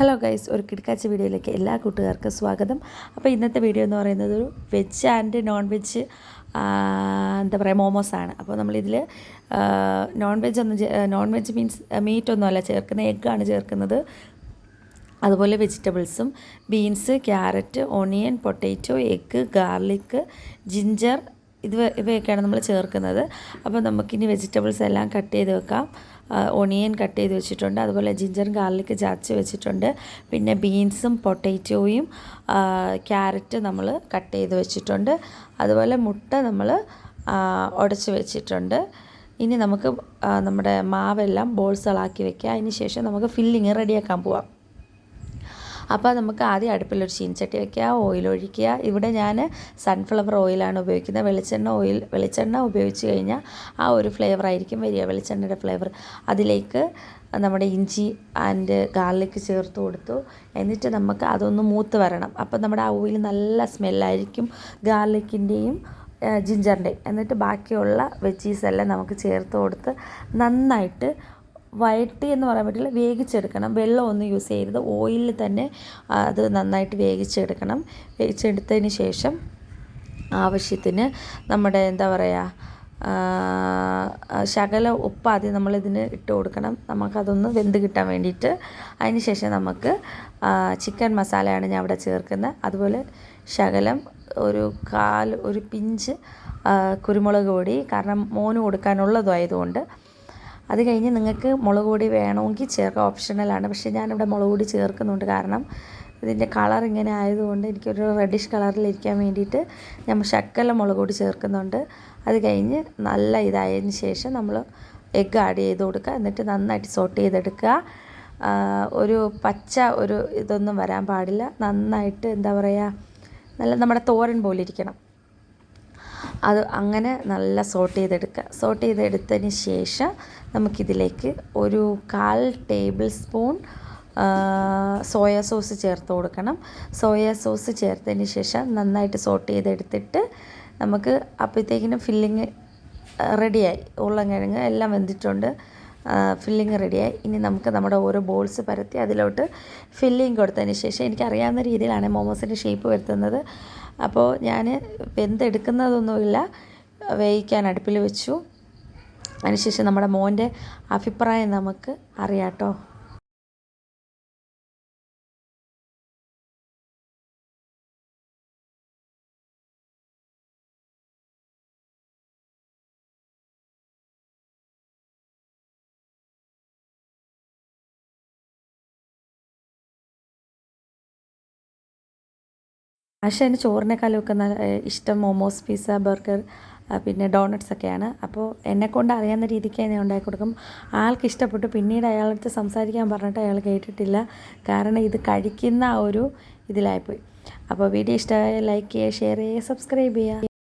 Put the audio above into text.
Hello guys ഒരു കിടക്കാച്ച വീഡിയോയിലേക്ക് എല്ലാ കൂട്ടുകാർക്കും സ്വാഗതം. അപ്പോൾ ഇന്നത്തെ വീഡിയോ എന്ന് പറയുന്നത് ഒരു വെജ് ആൻഡ് നോൺ വെജ് എന്താ പറയുക മോമോസാണ് അപ്പോൾ നമ്മളിതിൽ നോൺ വെജ് ഒന്നും നോൺ വെജ് മീൻസ് മീറ്റ് ഒന്നും അല്ല ചേർക്കുന്നത് എഗ്ഗാണ് ചേർക്കുന്നത്. അതുപോലെ വെജിറ്റബിൾസും beans carrot onion potato egg garlic ginger ഇത് ഇവയൊക്കെയാണ് നമ്മൾ ചേർക്കുന്നത്. അപ്പോൾ നമുക്കിനി വെജിറ്റബിൾസ് എല്ലാം കട്ട് ചെയ്ത് വെക്കാം. ഒണിയൻ കട്ട് ചെയ്ത് വെച്ചിട്ടുണ്ട്. അതുപോലെ ജിഞ്ചർ ഗാർലിക് ചതച്ച് വെച്ചിട്ടുണ്ട്. പിന്നെ ബീൻസും പൊട്ടാറ്റോയും ക്യാരറ്റ് നമ്മൾ കട്ട് ചെയ്ത് വെച്ചിട്ടുണ്ട്. അതുപോലെ മുട്ട നമ്മൾ ഉടച്ച് വെച്ചിട്ടുണ്ട്. ഇനി നമുക്ക് നമ്മുടെ മാവെല്ലാം ബോൾസുകളാക്കി വെക്കുക അതിന് ശേഷം നമുക്ക് ഫില്ലിങ് റെഡിയാക്കാൻ പോവാം. അപ്പോൾ നമുക്ക് ആദ്യം അടുപ്പിലൊരു ചീനച്ചട്ടി വയ്ക്കുക ഓയിൽ ഒഴിക്കുക. ഇവിടെ ഞാൻ സൺഫ്ലവർ ഓയിലാണ് ഉപയോഗിക്കുന്നത്. വെളിച്ചെണ്ണ ഓയിൽ വെളിച്ചെണ്ണ ഉപയോഗിച്ച് കഴിഞ്ഞാൽ ആ ഒരു ഫ്ലേവർ ആയിരിക്കും വരിക വെളിച്ചെണ്ണയുടെ ഫ്ലേവർ അതിലേക്ക് നമ്മുടെ ഇഞ്ചി ആൻഡ് ഗാർലിക് ചേർത്ത് കൊടുത്തു. എന്നിട്ട് നമുക്ക് അതൊന്ന് മൂത്ത് വരണം. അപ്പോൾ നമ്മുടെ ആ ഓയിൽ നല്ല സ്മെല്ലായിരിക്കും ഗാർലിക്കിന്റെയും ജിഞ്ചറിന്റെയും. എന്നിട്ട് ബാക്കിയുള്ള വെജീസ് എല്ലാം നമുക്ക് ചേർത്ത് കൊടുത്ത് നന്നായിട്ട് വഴട്ടി എന്ന് പറയാൻ പറ്റില്ല വേവിച്ചെടുക്കണം. വെള്ളമൊന്നും യൂസ് ചെയ്യരുത്. ഓയിലിൽ തന്നെ അത് നന്നായിട്ട് വേവിച്ചെടുക്കണം. വേവിച്ചെടുത്തതിന് ശേഷം ആവശ്യത്തിന് നമ്മുടെ എന്താ പറയുക ശകല ഉപ്പ് ആദ്യം നമ്മളിതിന് ഇട്ട് കൊടുക്കണം. നമുക്കതൊന്ന് വെന്ത് കിട്ടാൻ വേണ്ടിയിട്ട്. അതിന് ശേഷം നമുക്ക് ചിക്കൻ മസാലയാണ് ഞാൻ അവിടെ ചേർക്കുന്നത്. അതുപോലെ ശകലം ഒരു കാൽ ഒരു പിഞ്ച് കുരുമുളക് പൊടി. കാരണം മോന് കൊടുക്കാനുള്ളതും ആയതുകൊണ്ട് അത് കഴിഞ്ഞ് നിങ്ങൾക്ക് മുളക് പൊടി വേണമെങ്കിൽ ചേർക്കാം. ഓപ്ഷണലാണ് പക്ഷേ ഞാനിവിടെ മുളക് പൊടി ചേർക്കുന്നുണ്ട്. കാരണം ഇതിന്റെ കളർ ഇങ്ങനെ ആയതുകൊണ്ട് എനിക്കൊരു റെഡിഷ് കളറിലിരിക്കാൻ വേണ്ടിയിട്ട് ഞാൻ ശക്കല മുളക് പൊടി ചേർക്കുന്നുണ്ട്. അത് കഴിഞ്ഞ് നല്ല ഇതായതിന് ശേഷം നമ്മൾ എഗ്ഗ് ആഡ് ചെയ്ത് കൊടുക്കുക. എന്നിട്ട് നന്നായിട്ട് സോട്ട് ചെയ്തെടുക്കുക. ഒരു പച്ച ഒരു ഇതൊന്നും വരാൻ പാടില്ല. നന്നായിട്ട് എന്താ പറയുക നല്ല നമ്മുടെ തോരൻ പോലെ ഇരിക്കണം. അത് അങ്ങനെ നല്ല സോട്ട് ചെയ്തെടുക്കുക സോട്ട് ചെയ്തെടുത്തതിന് ശേഷം നമുക്കിതിലേക്ക് ഒരു കാൽ ടേബിൾ സ്പൂൺ സോയ സോസ് ചേർത്ത് കൊടുക്കണം. സോയ സോസ് ചേർത്തതിന് ശേഷം നന്നായിട്ട് സോട്ട് ചെയ്തെടുത്തിട്ട് നമുക്ക് അപ്പോഴത്തേക്കിനും ഫില്ലിങ് റെഡിയായി ഉരുളൻകിഴങ്ങ് എല്ലാം വെന്തിട്ടുണ്ട്. ഫില്ലിങ് റെഡിയായി ഇനി നമുക്ക് നമ്മുടെ ഓരോ ബോൾസ് പരത്തി അതിലോട്ട് ഫില്ലിങ് കൊടുത്തതിന് ശേഷം എനിക്കറിയാവുന്ന രീതിയിലാണ് മോമോസിന്റെ ഷേപ്പ് വരുത്തുന്നത്. അപ്പോൾ ഞാൻ വെന്തെടുക്കുന്നതൊന്നുമില്ല. വേവിക്കാൻ അടുപ്പിൽ വെച്ചു. അതിനുശേഷം നമ്മുടെ മോന്റെ അഭിപ്രായം നമുക്ക് അറിയാം കേട്ടോ. പക്ഷേ എന്റെ ചോറിനേക്കാളൊക്കെ നല്ല ഇഷ്ടം മോമോസ് പിസ്സ ബർഗർ പിന്നെ ഡോണറ്റ്സ് ഒക്കെയാണ്. അപ്പോൾ എന്നെക്കൊണ്ട് അറിയാവുന്ന രീതിക്ക് ഞാൻ ഉണ്ടാക്കി കൊടുക്കും. ആൾക്ക് ഇഷ്ടപ്പെട്ടു. പിന്നീട് അയാളടുത്ത് സംസാരിക്കാൻ പറഞ്ഞിട്ട് അയാൾ കേട്ടിട്ടില്ല. കാരണം ഇത് കഴിക്കുന്ന ഒരു ഇതിലായിപ്പോയി. അപ്പോൾ വീഡിയോ ഇഷ്ടമായ ലൈക്ക് ചെയ്യുക ഷെയർ ചെയ്യുക സബ്സ്ക്രൈബ് ചെയ്യുക.